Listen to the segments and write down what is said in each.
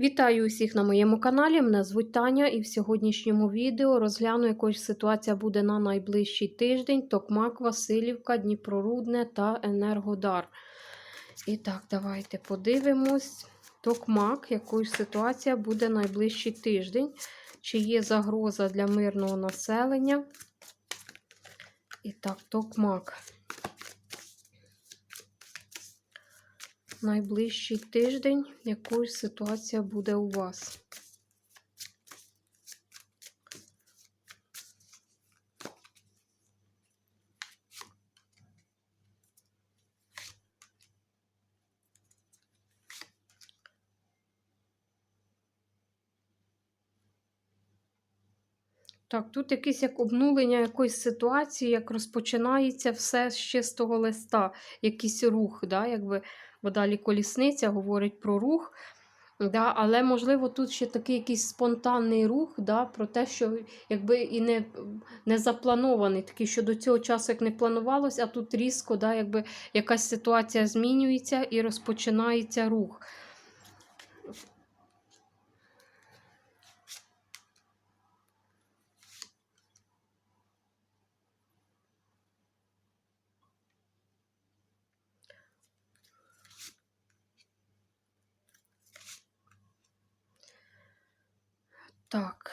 Вітаю усіх на моєму каналі. Мене звуть Таня, і в сьогоднішньому відео розгляну, якою ситуація буде на найближчий тиждень: Токмак, Васильівка, Дніпрорудне та Енергодар. І так, давайте подивимось. Токмак, якою ситуація буде найближчий тиждень. Чи є загроза для мирного населення? І так, Токмак. Найближчий тиждень, якою ситуація буде у вас. Так, тут якесь як обнулення якоїсь ситуації, як розпочинається все з чистого листа, якийсь рух, да, якби бо далі колісниця говорить про рух. Да, Але, можливо, тут ще такий якийсь спонтанний рух, да, про те, що якби і не не запланований, такий, що до цього часу як не планувалось, а тут різко да, якби якась ситуація змінюється і розпочинається рух. Так,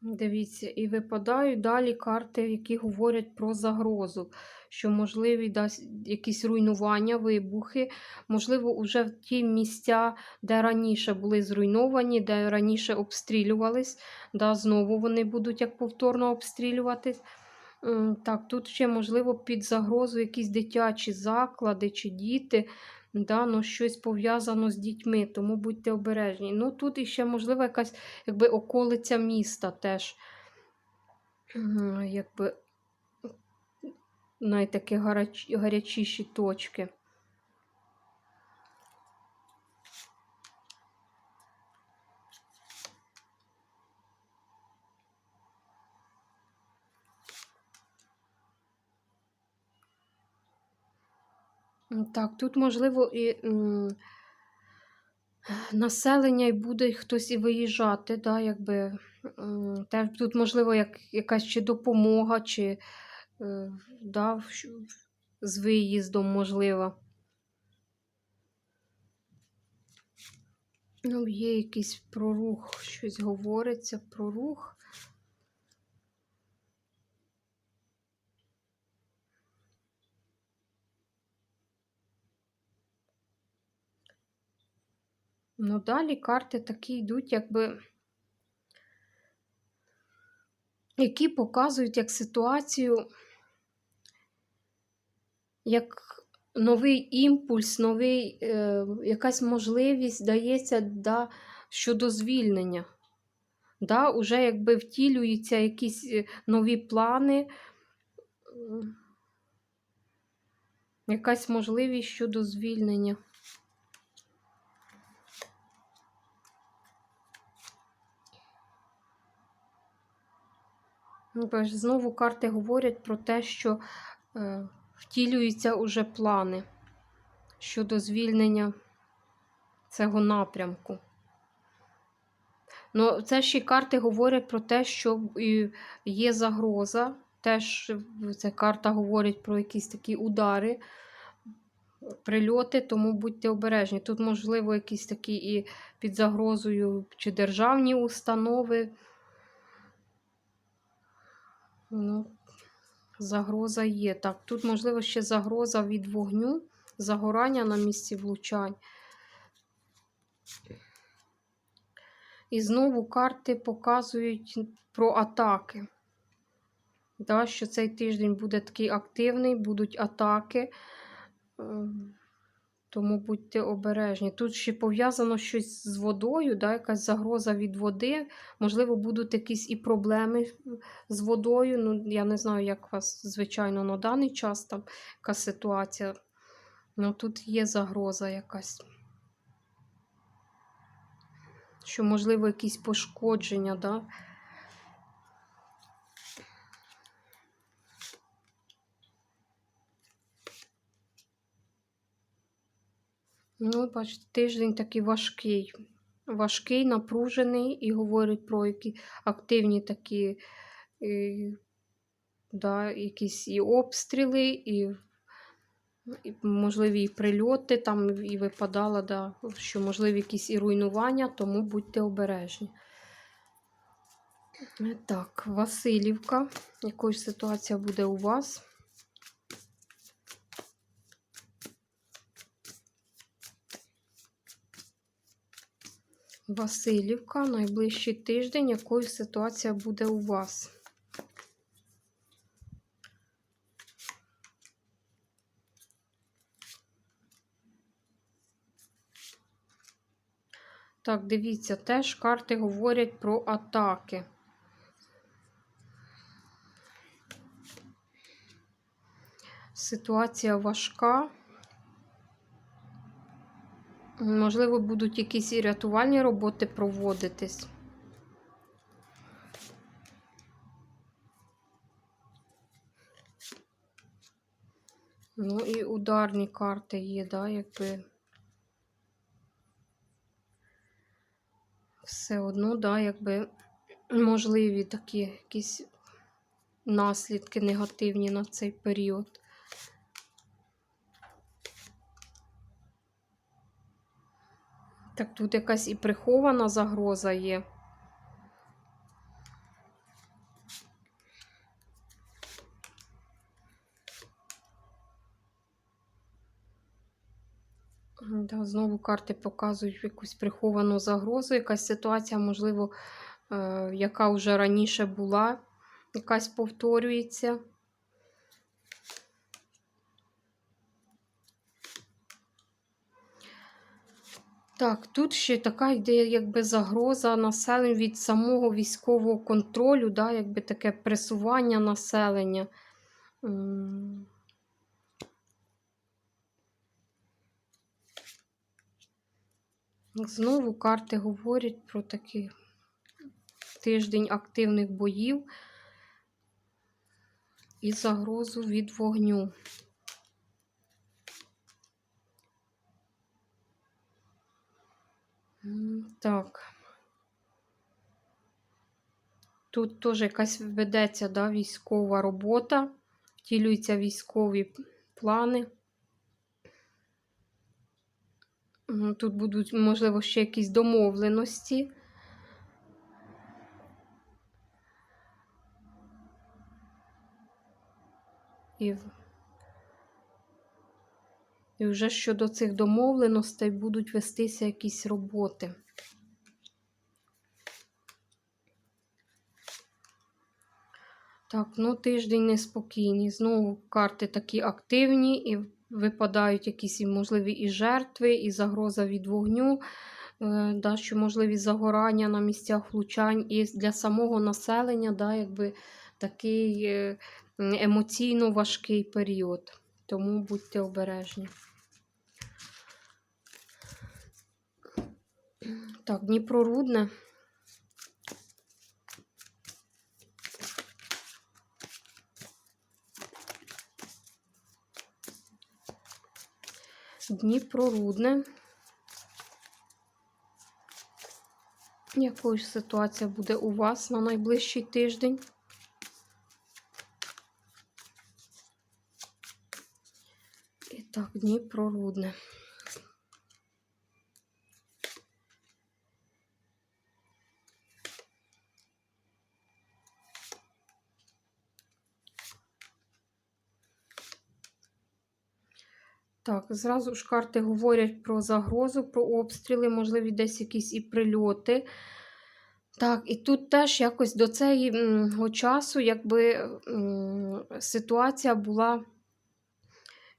дивіться, і випадають далі карти, які говорять про загрозу, що можливі дасть якісь руйнування, вибухи, можливо, вже в ті місця, де раніше були зруйновані, де раніше обстрілювались, да, знову вони будуть як повторно обстрілюватись. Так, тут ще, можливо, під загрозу якісь дитячі заклади чи діти да, ну, щось пов'язано з дітьми, тому будьте обережні. Ну, Тут іще, можливо, якась якби, околиця міста теж. якби, Найтакі гаряч, гарячіші точки. Так, тут, можливо, і м, населення і буде хтось і виїжджати, да, якби, те, тут, можливо, як, якась чи допомога, чи е, да, з виїздом можливо. Ну, є якийсь прорух, щось говориться про рух. Ну, далі карти такі йдуть, якби, які показують як ситуацію, як новий імпульс, новий, е, якась можливість дається да, щодо звільнення. Да, Уже якби втілюються якісь е, нові плани, якась можливість щодо звільнення. Знову карти говорять про те, що е, втілюються уже плани щодо звільнення цього напрямку. Ну, Це ще карти говорять про те, що є загроза. Теж ця карта говорить про якісь такі удари, прильоти, тому будьте обережні. Тут, можливо, якісь такі і під загрозою чи державні установи. Ну, Загроза є. Так, тут, можливо, ще загроза від вогню, загорання на місці влучань. І знову карти показують про атаки. Да, Що цей тиждень буде такий активний, будуть атаки. Тому будьте обережні. Тут ще пов'язано щось з водою, да, якась загроза від води. Можливо, будуть якісь і проблеми з водою. Ну, Я не знаю, як у вас, звичайно, на даний час там яка ситуація. Ну, Тут є загроза якась. Що, можливо, якісь пошкодження, да? Ну, бачите, тиждень такий важкий. важкий, напружений і говорить про які активні такі і, да, якісь і обстріли, і, і можливі і прильоти, там і випадало, да, що можливі якісь і руйнування, тому будьте обережні. Е, Так, Васильівка. Якою ситуація буде у вас? Васильівка, найближчий тиждень, якою ситуація буде у вас? Так, дивіться, теж карти говорять про атаки. Ситуація важка. Можливо, будуть якісь і рятувальні роботи проводитись. Ну і ударні карти є, да, якби. Все одно, да, якби можливі такі якісь наслідки негативні на цей період. Так, тут якась і прихована загроза є. Да, знову карти показують якусь приховану загрозу, якась ситуація, можливо, е, яка вже раніше була, якась повторюється. Так, тут ще така йде якби загроза населення від самого військового контролю, да, якби таке пресування населення. Знову карти говорять про такий тиждень активних боїв і загрозу від вогню. М, Так. Тут теж якась ведеться да, військова робота, втілюються військові плани. Тут будуть, можливо, ще якісь домовленості. І, і вже щодо цих домовленостей будуть вестися якісь роботи. Так, ну тиждень неспокійний. Знову карти такі активні, і випадають якісь і можливі і жертви, і загроза від вогню, е, да, що можливі загорання на місцях влучань. І для самого населення да, якби такий е, емоційно важкий період. Тому будьте обережні. Так, Дніпро Рудне. Дніпро Рудне. Якою ж ситуація буде у вас на найближчий тиждень? І так, Дніпро Так, зразу ж карти говорять про загрозу, про обстріли, можливі десь якісь і прильоти. Так, і тут теж якось до цього часу, якби ситуація була,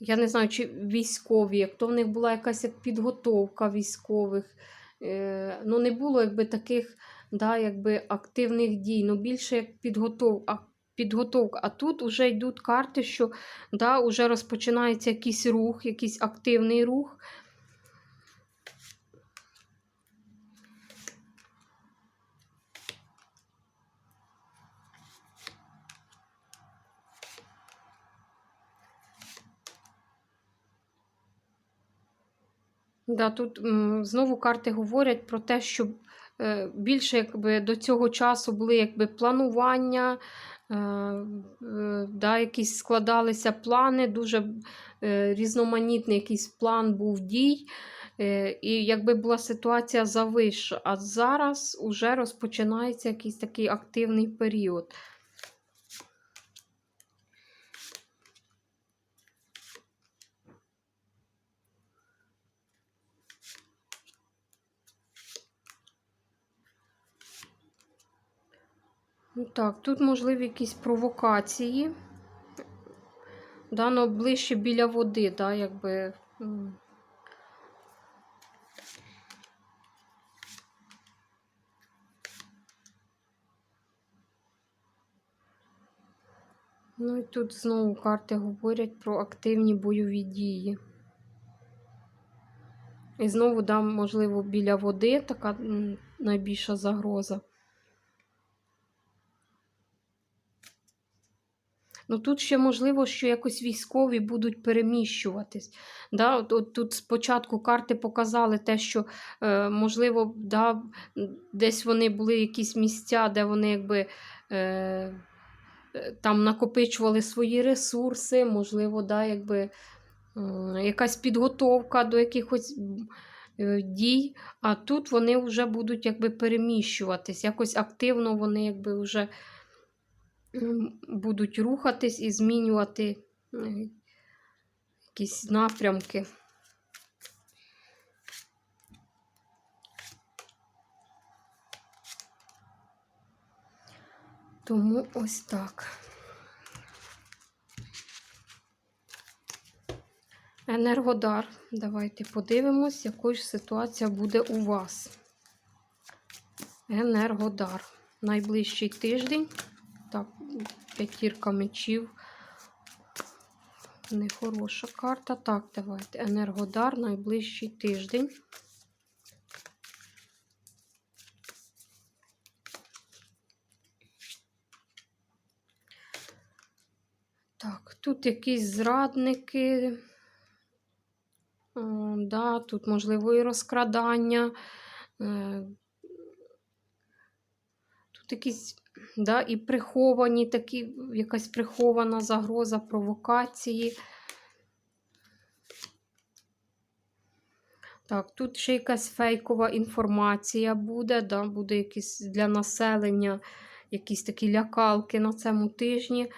я не знаю, чи військові, як то в них була якась як підготовка військових. Е, ну, не було якби таких да, якби активних дій, ну більше як підготовка. Підготовка. А тут вже йдуть карти, що да, вже розпочинається якийсь рух, якийсь активний рух. Да, тут знову карти говорять про те, що е, більше якби, до цього часу були якби, планування, да, якісь складалися плани, дуже е, різноманітний якийсь план був дій. Е, і якби була ситуація завища, а зараз уже розпочинається якийсь такий активний період. Так, тут можливі якісь провокації. Да, ну, ближче біля води, да, якби. Ну і тут знову карти говорять про активні бойові дії. І знову дам, можливо, біля води така найбільша загроза. Ну тут ще можливо, що якось військові будуть переміщуватись. Да? От, от тут спочатку карти показали те, що е, можливо, да, десь вони були якісь місця, де вони якби. Е, е, там накопичували свої ресурси, можливо, да, якби, якась підготовка до якихось е, дій, а тут вони вже будуть якби переміщуватись, якось активно вони якби вже будуть рухатись і змінювати е, якісь напрямки. Тому ось так. Енергодар. Давайте подивимось, якою ж ситуація буде у вас. Енергодар. Найближчий тиждень. Так, п'ятірка мечів. Нехороша карта. Так, давайте. Енергодар, найближчий тиждень. Так, тут якісь зрадники. Да, тут, можливо, і розкрадання. Е, Тут якісь, да, і приховані такі, якась прихована загроза провокації. Так, тут ще якась фейкова інформація буде, да, буде якісь для населення, якісь такі лякалки на цьому тижні.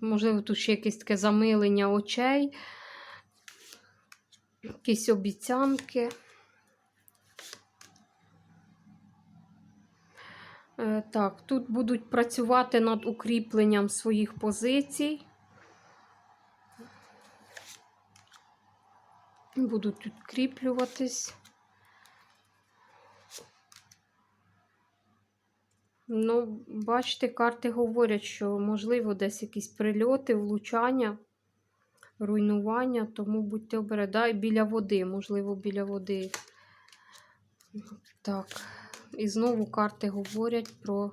Можливо, тут ще якесь таке замилення очей, якісь обіцянки. Так, тут будуть працювати над укріпленням своїх позицій. Будуть укріплюватись. Ну, бачите, карти говорять, що можливо десь якісь прильоти, влучання, руйнування, тому будьте обережні. Да, біля води, можливо, біля води. Так. І знову карти говорять про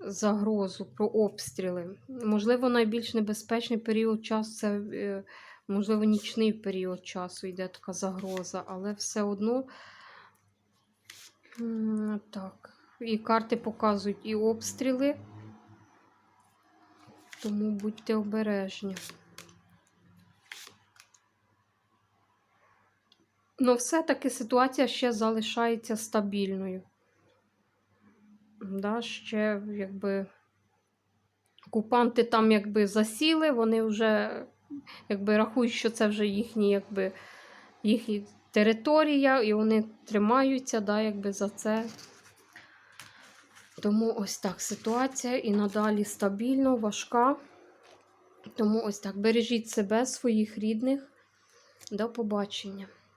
загрозу, про обстріли. Можливо, найбільш небезпечний період часу це, е, можливо, нічний період часу йде така загроза, але все одно так. І карти показують і обстріли, тому будьте обережні. Ну, все-таки ситуація ще залишається стабільною. Да, ще якби окупанти там якби засіли, вони вже якби рахують, що це вже їхні, якби, їхні територія, і вони тримаються да, якби за це. Тому ось так ситуація і надалі стабільно, важка. Тому ось так бережіть себе, своїх рідних. До побачення.